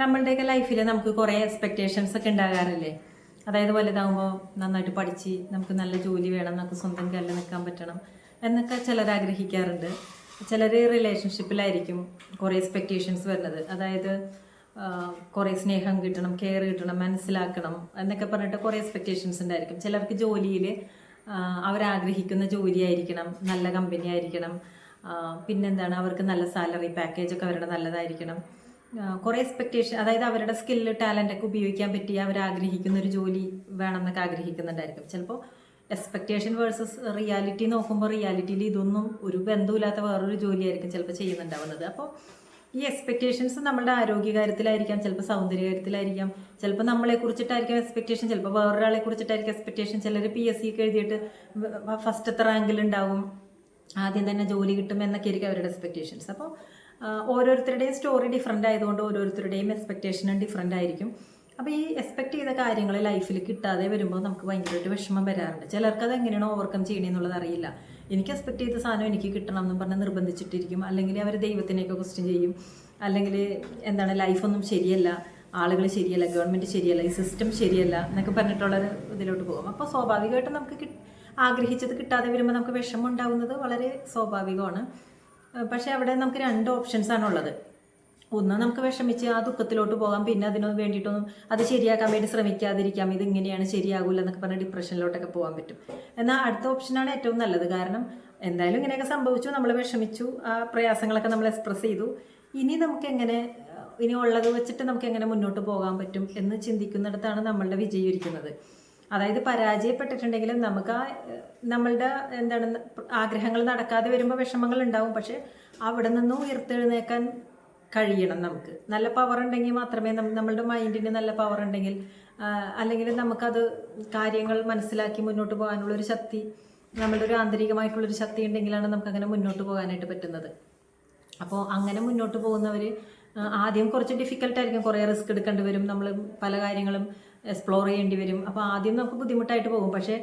നമ്മളുടെയൊക്കെ ലൈഫിൽ നമുക്ക് കുറേ എക്സ്പെക്റ്റേഷൻസ് ഒക്കെ ഉണ്ടാകാറില്ലേ? അതായത് വലുതാകുമ്പോൾ നന്നായിട്ട് പഠിച്ച് നമുക്ക് നല്ല ജോലി വേണം നമുക്ക് സ്വന്തം കാലിൽ നിൽക്കാൻ പറ്റണം എന്നൊക്കെ ചിലർ ആഗ്രഹിക്കാറുണ്ട്. ചിലർ റിലേഷൻഷിപ്പിലായിരിക്കും കുറേ എക്സ്പെക്റ്റേഷൻസ് വരുന്നത്. അതായത് കുറേ സ്നേഹം കിട്ടണം കെയർ കിട്ടണം മനസ്സിലാക്കണം എന്നൊക്കെ പറഞ്ഞിട്ട് കുറേ എക്സ്പെക്റ്റേഷൻസ് ഉണ്ടായിരിക്കും. ചിലർക്ക് ജോലിയിൽ അവരാഗ്രഹിക്കുന്ന ജോലിയായിരിക്കണം നല്ല കമ്പനി ആയിരിക്കണം. പിന്നെന്താണ് അവർക്ക് നല്ല സാലറി പാക്കേജ് ഒക്കെ അവരുടെ നല്ലതായിരിക്കണം. കുറേ എക്സ്പെക്റ്റേഷൻ അതായത് അവരുടെ സ്കില്ല് ടാലന്റ് ഒക്കെ ഉപയോഗിക്കാൻ പറ്റി അവർ ആഗ്രഹിക്കുന്ന ഒരു ജോലി വേണമെന്നൊക്കെ ആഗ്രഹിക്കുന്നുണ്ടായിരിക്കും. ചിലപ്പോൾ എക്സ്പെക്റ്റേഷൻ വേഴ്സസ് റിയാലിറ്റി നോക്കുമ്പോൾ റിയാലിറ്റിയിൽ ഇതൊന്നും ഒരു ബന്ധമില്ലാത്ത വേറൊരു ജോലിയായിരിക്കും ചിലപ്പോൾ ചെയ്യുന്നുണ്ടാവുന്നത്. അപ്പോൾ ഈ എക്സ്പെക്റ്റേഷൻസ് നമ്മുടെ ആരോഗ്യകാര്യത്തിലായിരിക്കാം ചിലപ്പോൾ സൗന്ദര്യകാര്യത്തിലായിരിക്കാം ചിലപ്പോൾ നമ്മളെ കുറിച്ചിട്ടായിരിക്കും എക്സ്പെക്റ്റേഷൻ ചിലപ്പോൾ വേറൊരാളെ കുറിച്ചിട്ടായിരിക്കും എക്സ്പെക്റ്റേഷൻ ചിലർ പി എസ് സി ഒക്കെ എഴുതിയിട്ട് ഫസ്റ്റത്തെ റാങ്കിൽ ഉണ്ടാവും ആദ്യം തന്നെ ജോലി കിട്ടും എന്നൊക്കെ ആയിരിക്കും അവരുടെ എക്സ്പെക്റ്റേഷൻസ് അപ്പോൾ ഓരോരുത്തരുടെയും സ്റ്റോറി ഡിഫറെന്റ് ആയതുകൊണ്ട് ഓരോരുത്തരുടെയും എക്സ്പെക്റ്റേഷനും ഡിഫറെന്റ് ആയിരിക്കും. അപ്പോൾ ഈ എക്സ്പെക്ട് ചെയ്ത കാര്യങ്ങൾ ലൈഫിൽ കിട്ടാതെ വരുമ്പോൾ നമുക്ക് ഭയങ്കരമായിട്ട് വിഷമം വരാറുണ്ട്. ചിലർക്ക് അത് എങ്ങനെയാണ് ഓവർകം ചെയ്യണമെന്നുള്ളത് അറിയില്ല. എനിക്ക് എക്സ്പെക്ട് ചെയ്ത സാധനം എനിക്ക് കിട്ടണം എന്ന് പറഞ്ഞ് നിർബന്ധിച്ചിട്ടിരിക്കും. അല്ലെങ്കിൽ അവർ ദൈവത്തിനെയൊക്കെ ക്വസ്റ്റ്യൻ ചെയ്യും. അല്ലെങ്കിൽ എന്താണ് ലൈഫൊന്നും ശരിയല്ല. ആളുകൾ ശരിയല്ല. ഗവൺമെന്റ് ശരിയല്ല. ഈ സിസ്റ്റം ശരിയല്ല എന്നൊക്കെ പറഞ്ഞിട്ടുള്ളൊരു ഇതിലോട്ട് പോകും. അപ്പോൾ സ്വാഭാവികമായിട്ടും നമുക്ക് ആഗ്രഹിച്ചത് കിട്ടാതെ വരുമ്പോൾ നമുക്ക് വിഷമം ഉണ്ടാകുന്നത് വളരെ സ്വാഭാവികമാണ്. പക്ഷേ അവിടെ നമുക്ക് രണ്ട് ഓപ്ഷൻസ് ആണ് ഉള്ളത്. ഒന്ന് നമുക്ക് വിഷമിച്ച് ആ ദുഃഖത്തിലോട്ട് പോകാം. പിന്നെ അതിനൊന്നും വേണ്ടിയിട്ടൊന്നും അത് ശരിയാക്കാൻ വേണ്ടി ശ്രമിക്കാതിരിക്കാം. ഇത് ഇങ്ങനെയാണ് ശരിയാകൂല എന്നൊക്കെ പറഞ്ഞ് ഡിപ്രഷനിലോട്ടൊക്കെ പോകാൻ പറ്റും. എന്നാൽ അടുത്ത ഓപ്ഷനാണ് ഏറ്റവും നല്ലത്. കാരണം എന്തായാലും ഇങ്ങനെയൊക്കെ സംഭവിച്ചു. നമ്മൾ വിഷമിച്ചു. ആ പ്രയാസങ്ങളൊക്കെ നമ്മൾ എക്സ്പ്രസ് ചെയ്തു. ഇനി നമുക്ക് എങ്ങനെ ഇനി ഉള്ളത് വെച്ചിട്ട് നമുക്ക് എങ്ങനെ മുന്നോട്ട് പോകാൻ പറ്റും എന്ന് ചിന്തിക്കുന്നിടത്താണ് നമ്മളുടെ വിജയം ഇരിക്കുന്നത്. അതായത് പരാജയപ്പെട്ടിട്ടുണ്ടെങ്കിലും നമുക്ക് ആ നമ്മളുടെ എന്താണ് ആഗ്രഹങ്ങൾ നടക്കാതെ വരുമ്പോൾ വിഷമങ്ങൾ ഉണ്ടാവും. പക്ഷെ അവിടെ നിന്നും ഉയർത്തെഴുന്നേക്കാൻ കഴിയണം നമുക്ക്. നല്ല പവർ ഉണ്ടെങ്കിൽ മാത്രമേ നമ്മളുടെ മൈൻഡിന് നല്ല പവർ ഉണ്ടെങ്കിൽ അല്ലെങ്കിൽ നമുക്കത് കാര്യങ്ങൾ മനസ്സിലാക്കി മുന്നോട്ട് പോകാനുള്ള ഒരു ശക്തി നമ്മളുടെ ഒരു ആന്തരികമായിട്ടുള്ളൊരു ശക്തി ഉണ്ടെങ്കിലാണ് നമുക്ക് അങ്ങനെ മുന്നോട്ട് പോകാനായിട്ട് പറ്റുന്നത്. അപ്പോൾ അങ്ങനെ മുന്നോട്ട് പോകുന്നവർ ആദ്യം കുറച്ച് ഡിഫിക്കൽട്ടായിരിക്കും കുറേ റിസ്ക് എടുക്കേണ്ടി വരും. നമ്മൾ പല കാര്യങ്ങളും എക്സ്പ്ലോർ ചെയ്യേണ്ടി വരും. അപ്പോൾ ആദ്യം നമുക്ക് ബുദ്ധിമുട്ടായിട്ട് പോകും. പക്ഷേ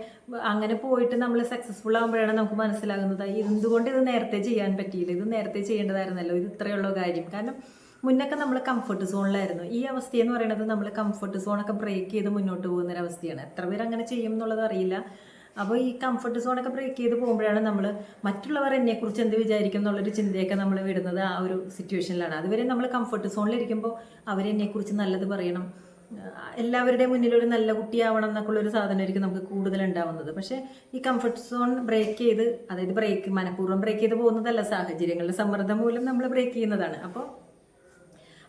അങ്ങനെ പോയിട്ട് നമ്മൾ സക്സസ്ഫുൾ ആകുമ്പോഴാണ് നമുക്ക് മനസ്സിലാകുന്നത് എന്തുകൊണ്ട് ഇത് നേരത്തെ ചെയ്യാൻ പറ്റിയില്ല? ഇത് നേരത്തെ ചെയ്യേണ്ടതായിരുന്നല്ലോ. ഇത് ഇത്രയുള്ള കാര്യം. കാരണം മുന്നൊക്കെ നമ്മൾ കംഫർട്ട് സോണിലായിരുന്നു ഈ അവസ്ഥയെന്ന് പറയുന്നത് നമ്മൾ കംഫർട്ട് സോണൊക്കെ ബ്രേക്ക് ചെയ്ത് മുന്നോട്ട് പോകുന്ന ഒരു അവസ്ഥയാണ് എത്ര പേര് അങ്ങനെ ചെയ്യും എന്നുള്ളത് അറിയില്ല. അപ്പോൾ ഈ കംഫർട്ട് സോണൊക്കെ ബ്രേക്ക് ചെയ്ത് പോകുമ്പോഴാണ് നമ്മൾ മറ്റുള്ളവർ എന്നെക്കുറിച്ച് എന്ത് വിചാരിക്കും എന്നുള്ളൊരു ചിന്തയൊക്കെ നമ്മൾ വിടുന്നത് ആ ഒരു സിറ്റുവേഷനിലാണ് അതുവരെ നമ്മൾ കംഫർട്ട് സോണിലിരിക്കുമ്പോൾ അവരെന്നെക്കുറിച്ച് നല്ലത് പറയണം. ആ, എല്ലാവരുടെയും മുന്നിൽ ഒരു നല്ല കുട്ടിയാവണം എന്നൊക്കെയുള്ള ഒരു സാധനമായിരിക്കും നമുക്ക് കൂടുതൽ ഉണ്ടാവുന്നത്. പക്ഷേ ഈ കംഫർട്ട് സോൺ ബ്രേക്ക് ചെയ്ത് അതായത് ബ്രേക്ക് മനഃപൂർവം ബ്രേക്ക് ചെയ്ത് പോകുന്നതല്ല സാഹചര്യങ്ങളുടെ സമ്മർദ്ദം മൂലം നമ്മൾ ബ്രേക്ക് ചെയ്യുന്നതാണ്. അപ്പോൾ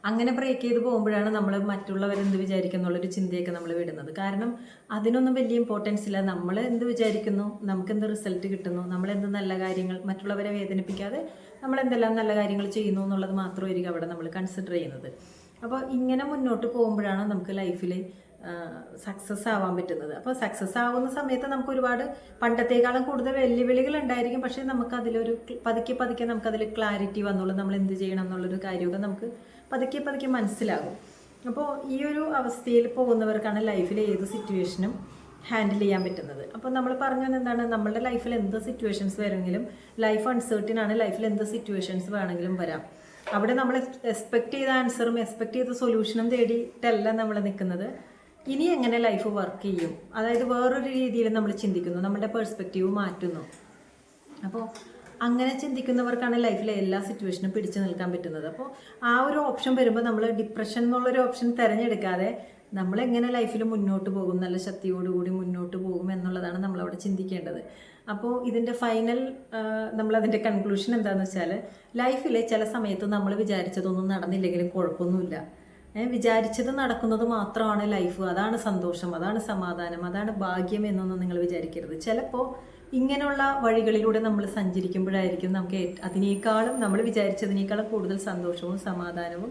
അങ്ങനെ ബ്രേക്ക് ചെയ്ത് പോകുമ്പോഴാണ് നമ്മൾ മറ്റുള്ളവരെന്ത് വിചാരിക്കും എന്നുള്ളൊരു ചിന്തയൊക്കെ നമ്മൾ വിടുന്നത്. കാരണം അതിനൊന്നും വലിയ ഇമ്പോർട്ടൻസ് ഇല്ല. നമ്മൾ എന്ത് വിചാരിക്കുന്നു? നമുക്ക് എന്ത് റിസൾട്ട് കിട്ടുന്നു? നമ്മൾ എന്ത് നല്ല കാര്യങ്ങൾ മറ്റുള്ളവരെ വേദനിപ്പിക്കാതെ നമ്മൾ എന്തെല്ലാം നല്ല കാര്യങ്ങൾ ചെയ്യുന്നു എന്നുള്ളത് മാത്രമായിരിക്കും അവിടെ നമ്മൾ കൺസിഡർ ചെയ്യുന്നത്. അപ്പോൾ ഇങ്ങനെ മുന്നോട്ട് പോകുമ്പോഴാണ് നമുക്ക് ലൈഫിൽ സക്സസ് ആവാൻ പറ്റുന്നത്. അപ്പോൾ സക്സസ് ആവുന്ന സമയത്ത് നമുക്ക് ഒരുപാട് പണ്ടത്തേക്കാളും കൂടുതൽ വെല്ലുവിളികൾ ഉണ്ടായിരിക്കും. പക്ഷേ നമുക്ക് അതിലൊരു പതുക്കെ പതുക്കെ നമുക്കതിൽ ക്ലാരിറ്റി വന്നോളും. നമ്മൾ എന്ത് ചെയ്യണം എന്നുള്ളൊരു കാര്യമൊക്കെ നമുക്ക് പതുക്കെ പതുക്കെ മനസ്സിലാകും. അപ്പോൾ ഈ ഒരു അവസ്ഥയിൽ പോകുന്നവർക്കാണ് ലൈഫിൽ ഏത് സിറ്റുവേഷനും ഹാൻഡിൽ ചെയ്യാൻ പറ്റുന്നത്. അപ്പോൾ നമ്മൾ പറഞ്ഞത് എന്താണ്? നമ്മുടെ ലൈഫിൽ എന്ത് സിറ്റുവേഷൻസ് വരുമെങ്കിലും ലൈഫ് അൺസേർട്ടിൻ ആണ്. ലൈഫിൽ എന്ത് സിറ്റുവേഷൻസ് വേണമെങ്കിലും വരാം. അവിടെ നമ്മൾ എക്സ്പെക്ട് ചെയ്ത ആൻസറും എക്സ്പെക്ട് ചെയ്ത സൊല്യൂഷനും തേടിയിട്ടല്ല നമ്മൾ നിൽക്കുന്നത്. ഇനി എങ്ങനെ ലൈഫ് വർക്ക് ചെയ്യും? അതായത് വേറൊരു രീതിയിൽ നമ്മൾ ചിന്തിക്കുന്നു. നമ്മുടെ പെർസ്പെക്റ്റീവ് മാറ്റുന്നു. അപ്പോൾ അങ്ങനെ ചിന്തിക്കുന്നവർക്കാണ് ലൈഫിലെ എല്ലാ സിറ്റുവേഷനും പിടിച്ചു നിൽക്കാൻ പറ്റുന്നത്. അപ്പോൾ ആ ഒരു ഓപ്ഷൻ വരുമ്പോൾ നമ്മൾ ഡിപ്രഷൻ എന്നുള്ളൊരു ഓപ്ഷൻ തിരഞ്ഞെടുക്കാതെ നമ്മൾ എങ്ങനെ ലൈഫിൽ മുന്നോട്ട് പോകും? നല്ല ശക്തിയോടുകൂടി മുന്നോട്ട് പോകും എന്നുള്ളതാണ് നമ്മളവിടെ ചിന്തിക്കേണ്ടത്. അപ്പോൾ ഇതിന്റെ ഫൈനൽ നമ്മളതിന്റെ കൺക്ലൂഷൻ എന്താണെന്ന് വെച്ചാൽ ലൈഫിൽ ചില സമയത്ത് നമ്മൾ വിചാരിച്ചതൊന്നും നടന്നില്ലെങ്കിലും കുഴപ്പമൊന്നുമില്ല. വിചാരിച്ചത് നടക്കുന്നത് മാത്രമാണ് ലൈഫ് അതാണ് സന്തോഷം അതാണ് സമാധാനം അതാണ് ഭാഗ്യം എന്നൊന്നും നിങ്ങൾ വിചാരിക്കരുത്. ചിലപ്പോൾ ഇങ്ങനെയുള്ള വഴികളിലൂടെ നമ്മൾ സഞ്ചരിക്കുമ്പോഴായിരിക്കും നമുക്ക് അതിനേക്കാളും നമ്മൾ വിചാരിച്ചതിനേക്കാളും കൂടുതൽ സന്തോഷവും സമാധാനവും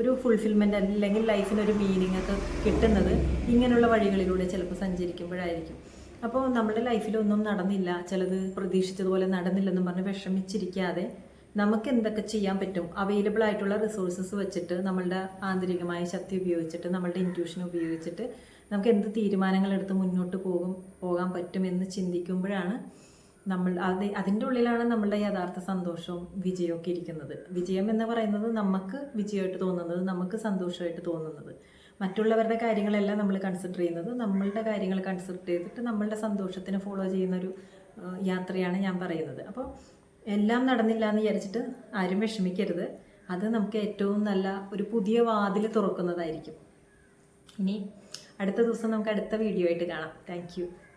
ഒരു ഫുൾഫിൽമെന്റ് അല്ലെങ്കിൽ ലൈഫിനൊരു മീനിങ് ഒക്കെ കിട്ടുന്നത് ഇങ്ങനെയുള്ള വഴികളിലൂടെ ചിലപ്പോൾ സഞ്ചരിക്കുമ്പോഴായിരിക്കും. അപ്പോൾ നമ്മുടെ ലൈഫിലൊന്നും നടന്നില്ല. ചിലത് പ്രതീക്ഷിച്ചതുപോലെ നടന്നില്ലെന്നും പറഞ്ഞ് വിഷമിച്ചിരിക്കാതെ നമുക്ക് എന്തൊക്കെ ചെയ്യാൻ പറ്റും? അവൈലബിൾ ആയിട്ടുള്ള റിസോഴ്സസ് വെച്ചിട്ട് നമ്മളുടെ ആന്തരികമായ ശക്തി ഉപയോഗിച്ചിട്ട് നമ്മളുടെ ഇന്റ്യൂഷൻ ഉപയോഗിച്ചിട്ട് നമുക്ക് എന്ത് തീരുമാനങ്ങൾ എടുത്ത് മുന്നോട്ട് പോകും പോകാൻ പറ്റും എന്ന് ചിന്തിക്കുമ്പോഴാണ് നമ്മൾ അത് അതിന്റെ ഉള്ളിലാണ് നമ്മളുടെ യഥാർത്ഥ സന്തോഷവും വിജയമൊക്കെ ഇരിക്കുന്നത്. വിജയം എന്ന് പറയുന്നത് നമുക്ക് വിജയമായിട്ട് തോന്നുന്നത് നമുക്ക് സന്തോഷമായിട്ട് തോന്നുന്നത്. മറ്റുള്ളവരുടെ കാര്യങ്ങളെല്ലാം നമ്മൾ കൺസിഡർ ചെയ്യുന്നത് നമ്മളുടെ കാര്യങ്ങൾ കൺസിഡർ ചെയ്തിട്ട് നമ്മളുടെ സന്തോഷത്തിന് ഫോളോ ചെയ്യുന്നൊരു യാത്രയാണ് ഞാൻ പറയുന്നത്. അപ്പോൾ എല്ലാം നടന്നില്ല എന്ന് വിചാരിച്ചിട്ട് ആരും വിഷമിക്കരുത്. അത് നമുക്ക് ഏറ്റവും നല്ല ഒരു പുതിയ വാതിൽ തുറക്കുന്നതായിരിക്കും. ഇനി അടുത്ത ദിവസം നമുക്ക് അടുത്ത വീഡിയോ ആയിട്ട് കാണാം. താങ്ക്